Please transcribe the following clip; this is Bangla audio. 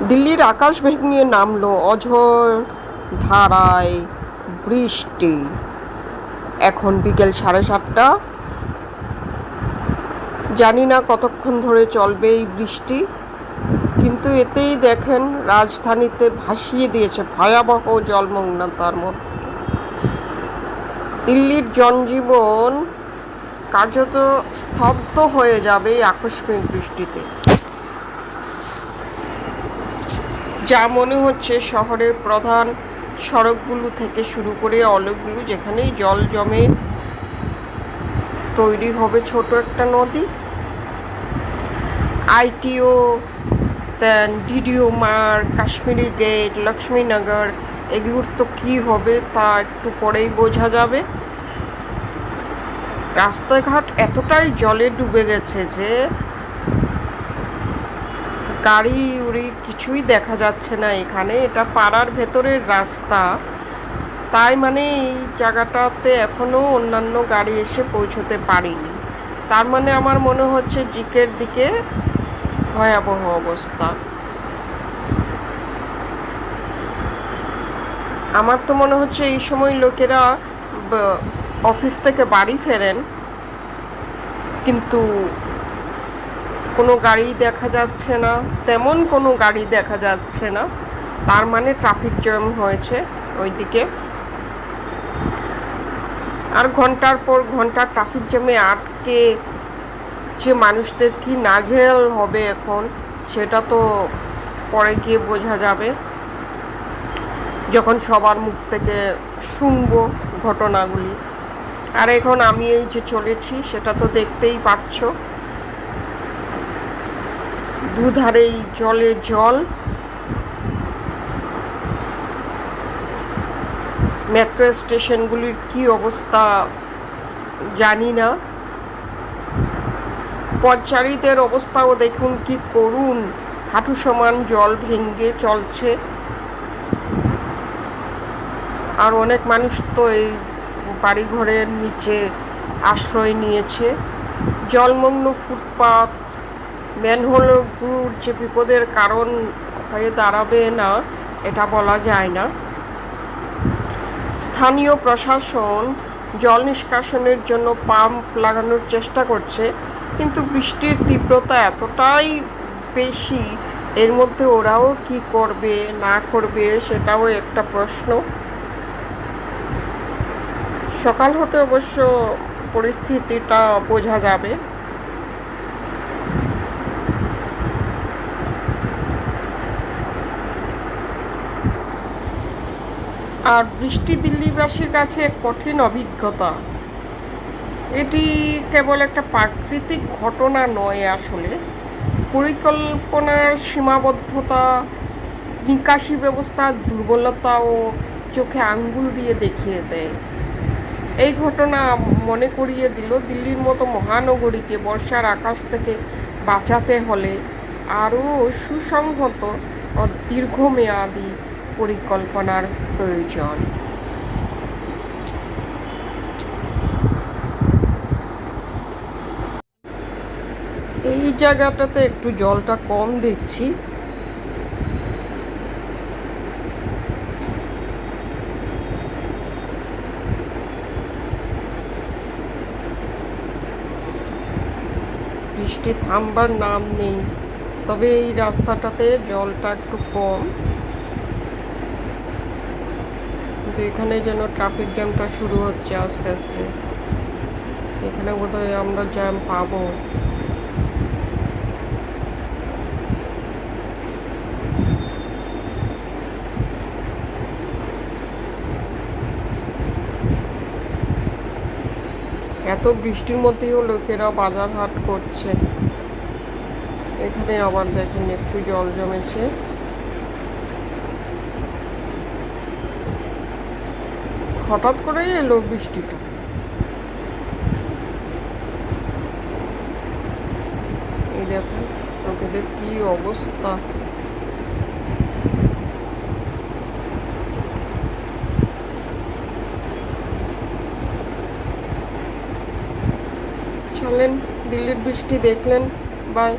দিল্লির আকাশ ভেঙে নামলো অঝোর ধারায় বৃষ্টি। এখন বিকেল সাড়ে সাতটা। জানি না কতক্ষণ ধরে চলবে এই বৃষ্টি, কিন্তু এতেই দেখেন রাজধানীতে ভাসিয়ে দিয়েছে ভয়াবহ জলমগ্নতার মধ্যে। দিল্লির জনজীবন কার্যত স্তব্ধ হয়ে যাবে এই আকস্মিক বৃষ্টিতে। যা মনে হচ্ছে শহরের প্রধান সড়কগুলো থেকে শুরু করে অনেকগুলো যেখানেই জল জমে তৈরি হবে ছোট একটা নদী। আইটিও দেন ডিডিও মার কাশ্মীরি গেট, লক্ষ্মীনগর, এগুলোর তো কী হবে তা একটু পরেই বোঝা যাবে। রাস্তাঘাট এতটাই জলে ডুবে গেছে যে গাড়ি উড়ি কিছুই দেখা যাচ্ছে না এখানে। এটা পাড়ার ভেতরের রাস্তা। তাই মানে এই জায়গাটাতে এখনও অন্যান্য গাড়ি এসে পৌঁছতে পারিনি। তার মানে আমার মনে হচ্ছে জিকের দিকে ভয়াবহ অবস্থা। আমার তো মনে হচ্ছে এই সময় লোকেরা অফিস থেকে বাড়ি ফেরেন। কিন্তু কোনো গাড়ি দেখা যাচ্ছে না, তেমন কোনো গাড়ি দেখা যাচ্ছে না। তার মানে ট্রাফিক জ্যাম হয়েছে ওইদিকে। আর ঘণ্টার পর ঘণ্টা ট্রাফিক জ্যামে আটকে যে মানুষদের কি নাজেল হবে এখন, সেটা তো পরে গিয়ে বোঝা যাবে। যখন সবার মুখ থেকে শুনব ঘটনাগুলি। আর এখন আমি এই যে চলেছি, সেটা তো দেখতেই পাচ্ছ। দুধারেই জলে জল। মেট্রো স্টেশনগুলির কি অবস্থা জানি না। পথচারীদের অবস্থাও দেখুন কি করুন হাঁটু সমান জল ভেঙ্গে চলছে। আর অনেক মানুষ তো এই বাড়িঘরের নিচে আশ্রয় নিয়েছে। জলমগ্ন ফুটপাত ম্যানহোলগুলোর যে বিপদের কারণ হয়ে দাঁড়াবে না, এটা বলা যায় না। স্থানীয় প্রশাসন জল নিষ্কাশনের জন্য পাম্প লাগানোর চেষ্টা করছে, কিন্তু বৃষ্টির তীব্রতা এতটাই বেশি, এর মধ্যে ওরাও কি করবে, না করবে, সেটাও একটা প্রশ্ন। সকাল হতে অবশ্য পরিস্থিতিটা বোঝা যাবে। আর বৃষ্টি দিল্লিবাসীর কাছে কঠিন অভিজ্ঞতা। এটি কেবল একটা প্রাকৃতিক ঘটনা নয় আসলে। পরিকল্পনার সীমাবদ্ধতা, নিকাশি ব্যবস্থার দুর্বলতা ও চোখে আঙ্গুল দিয়ে দেখিয়ে দেয়। এই ঘটনা মনে করিয়ে দিল দিল্লির মতো মহানগরীকে বর্ষার আকাশ থেকে বাঁচাতে হলে আরও সুসংহত দীর্ঘমেয়াদী পরিকল্পনার প্রয়োজন। এই জায়গাটাতে একটু জলটা কম দেখছি। বৃষ্টি থামবার নাম নেই, তবে এই রাস্তাটাতে জলটা একটু কম। কিন্তু এখানে যেন ট্রাফিক জ্যামটা শুরু হচ্ছে আস্তে আস্তে। এখানে বোধহয় আমরা জ্যাম পাবো। এত বৃষ্টির মধ্যেও লোকেরা বাজার হাট করছে। এখানে আবার দেখেন একটু জল জমেছে। হঠাৎ করেই এলো বৃষ্টিটা এই দেখুন লোকেদের কি অবস্থা। চলেন দিল্লির বৃষ্টি দেখলেন বাই